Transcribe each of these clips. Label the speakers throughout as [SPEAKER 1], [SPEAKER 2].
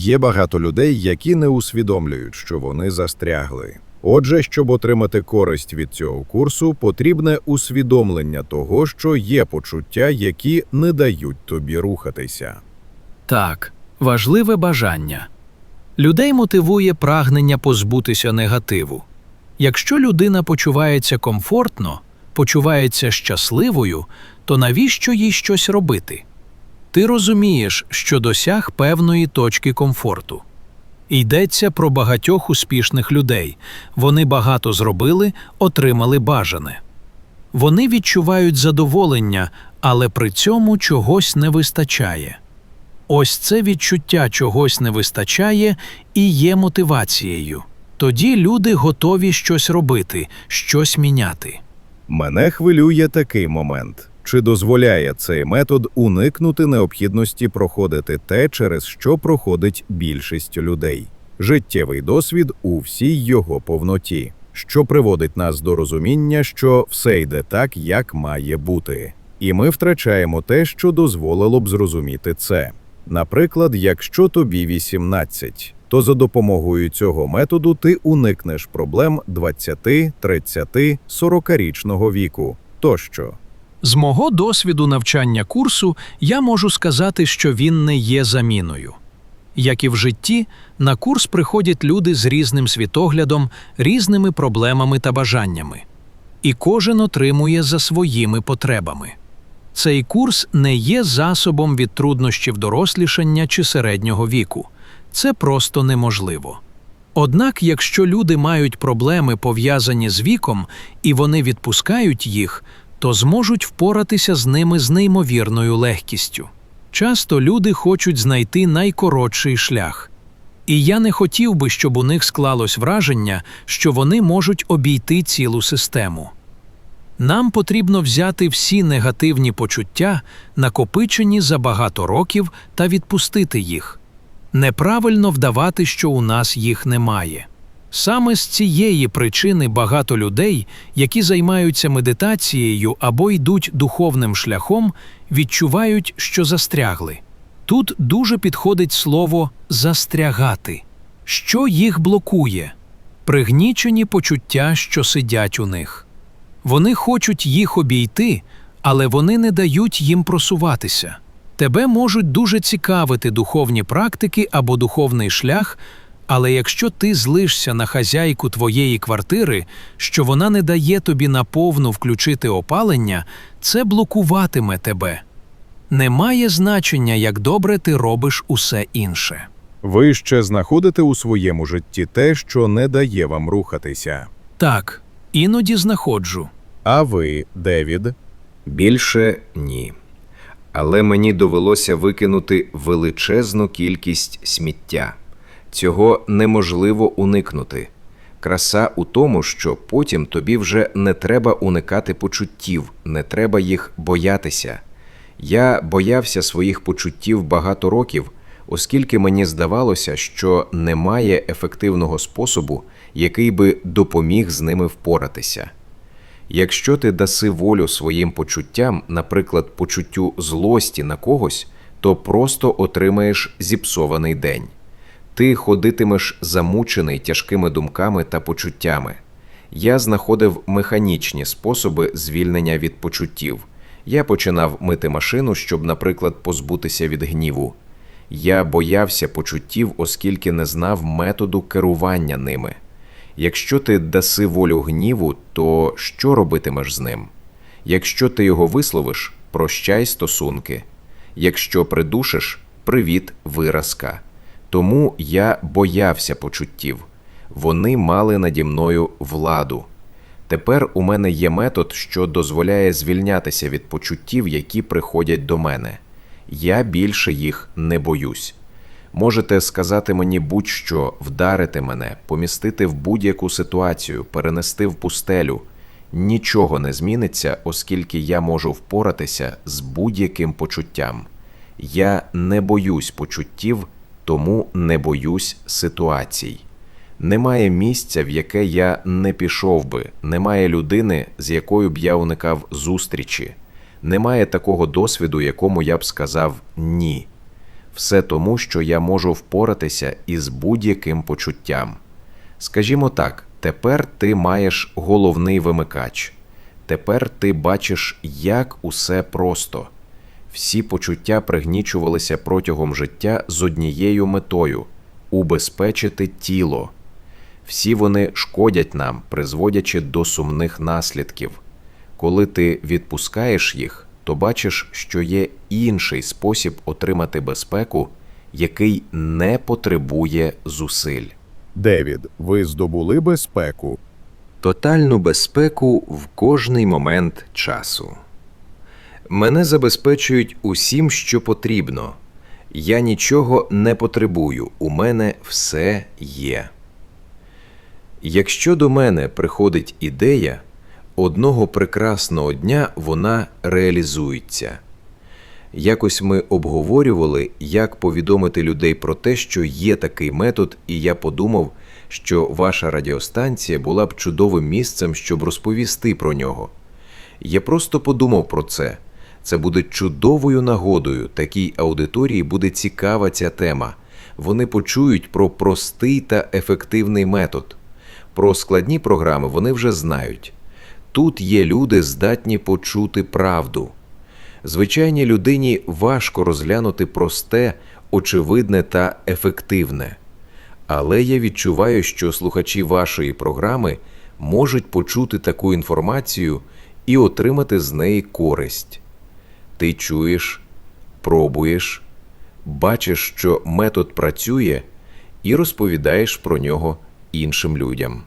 [SPEAKER 1] Є багато людей, які не усвідомлюють, що вони застрягли. Отже, щоб отримати користь від цього курсу, потрібне усвідомлення того, що є почуття, які не дають тобі рухатися.
[SPEAKER 2] Так, важливе бажання. Людей мотивує прагнення позбутися негативу. Якщо людина почувається комфортно, почувається щасливою, то навіщо їй щось робити? Ти розумієш, що досяг певної точки комфорту. Йдеться про багатьох успішних людей. Вони багато зробили, отримали бажане. Вони відчувають задоволення, але при цьому чогось не вистачає. Ось це відчуття чогось не вистачає і є мотивацією. Тоді люди готові щось робити, щось міняти.
[SPEAKER 1] Мене хвилює такий момент. Чи дозволяє цей метод уникнути необхідності проходити те, через що проходить більшість людей? Життєвий досвід у всій його повноті, що приводить нас до розуміння, що все йде так, як має бути. І ми втрачаємо те, що дозволило б зрозуміти це. Наприклад, якщо тобі 18, то за допомогою цього методу ти уникнеш проблем 20, 30, 40-річного віку тощо.
[SPEAKER 2] З мого досвіду навчання курсу я можу сказати, що він не є заміною. Як і в житті, на курс приходять люди з різним світоглядом, різними проблемами та бажаннями. І кожен отримує за своїми потребами. Цей курс не є засобом від труднощів дорослішання чи середнього віку. Це просто неможливо. Однак, якщо люди мають проблеми, пов'язані з віком, і вони відпускають їх, то зможуть впоратися з ними з неймовірною легкістю. Часто люди хочуть знайти найкоротший шлях. І я не хотів би, щоб у них склалось враження, що вони можуть обійти цілу систему. Нам потрібно взяти всі негативні почуття, накопичені за багато років, та відпустити їх. Неправильно вдавати, що у нас їх немає. Саме з цієї причини багато людей, які займаються медитацією або йдуть духовним шляхом, відчувають, що застрягли. Тут дуже підходить слово застрягати. Що їх блокує? Пригнічені почуття, що сидять у них. Вони хочуть їх обійти, але вони не дають їм просуватися. Тебе можуть дуже цікавити духовні практики або духовний шлях, але якщо ти злишся на хазяйку твоєї квартири, що вона не дає тобі наповну включити опалення, це блокуватиме тебе. Немає значення, як добре ти робиш усе інше.
[SPEAKER 1] Ви ще знаходите у своєму житті те, що не дає вам рухатися.
[SPEAKER 2] Так, іноді знаходжу.
[SPEAKER 1] А ви, Девід,
[SPEAKER 3] Більше ні. Але мені довелося викинути величезну кількість сміття. Цього неможливо уникнути. Краса у тому, що потім тобі вже не треба уникати почуттів, не треба їх боятися. Я боявся своїх почуттів багато років, оскільки мені здавалося, що немає ефективного способу, який би допоміг з ними впоратися. Якщо ти даси волю своїм почуттям, наприклад, почуттю злості на когось, то просто отримаєш зіпсований день. Ти ходитимеш замучений тяжкими думками та почуттями. Я знаходив механічні способи звільнення від почуттів. Я починав мити машину, щоб, наприклад, позбутися від гніву. Я боявся почуттів, оскільки не знав методу керування ними. Якщо ти даси волю гніву, то що робитимеш з ним? Якщо ти його висловиш, прощай стосунки. Якщо придушиш, привіт, виразка. Тому я боявся почуттів. Вони мали наді мною владу. Тепер у мене є метод, що дозволяє звільнятися від почуттів, які приходять до мене. Я більше їх не боюсь. Можете сказати мені будь-що, вдарити мене, помістити в будь-яку ситуацію, перенести в пустелю. Нічого не зміниться, оскільки я можу впоратися з будь-яким почуттям. Я не боюсь почуттів, тому не боюсь ситуацій. Немає місця, в яке я не пішов би, немає людини, з якою б я уникав зустрічі, немає такого досвіду, якому я б сказав ні. Все тому, що я можу впоратися із будь-яким почуттям. Скажімо так, тепер ти маєш головний вимикач. Тепер ти бачиш, як усе просто. Всі почуття пригнічувалися протягом життя з однією метою убезпечити тіло. Всі вони шкодять нам, призводячи до сумних наслідків. Коли ти відпускаєш їх, то бачиш, що є інший спосіб отримати безпеку, який не потребує зусиль.
[SPEAKER 1] Девід, ви здобули безпеку.
[SPEAKER 3] Тотальну безпеку в кожний момент часу. Мене забезпечують усім, що потрібно. Я нічого не потребую, у мене все є. Якщо до мене приходить ідея, одного прекрасного дня вона реалізується. Якось ми обговорювали, як повідомити людей про те, що є такий метод, і я подумав, що ваша радіостанція була б чудовим місцем, щоб розповісти про нього. Я просто подумав про це. Це буде чудовою нагодою. Такій аудиторії буде цікава ця тема. Вони почують про простий та ефективний метод. Про складні програми вони вже знають. Тут є люди, здатні почути правду. Звичайній людині важко розглянути просте, очевидне та ефективне. Але я відчуваю, що слухачі вашої програми можуть почути таку інформацію і отримати з неї користь. Ти чуєш, пробуєш, бачиш, що метод працює, і розповідаєш про нього іншим людям.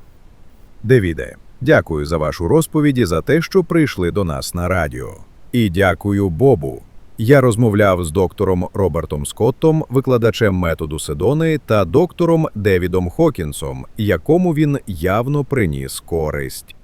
[SPEAKER 1] Девіде, дякую за вашу розповідь і за те, що прийшли до нас на радіо. І дякую Бобу. Я розмовляв з доктором Робертом Скоттом, викладачем методу Седони, та доктором Девідом Хокінсом, якому він явно приніс користь.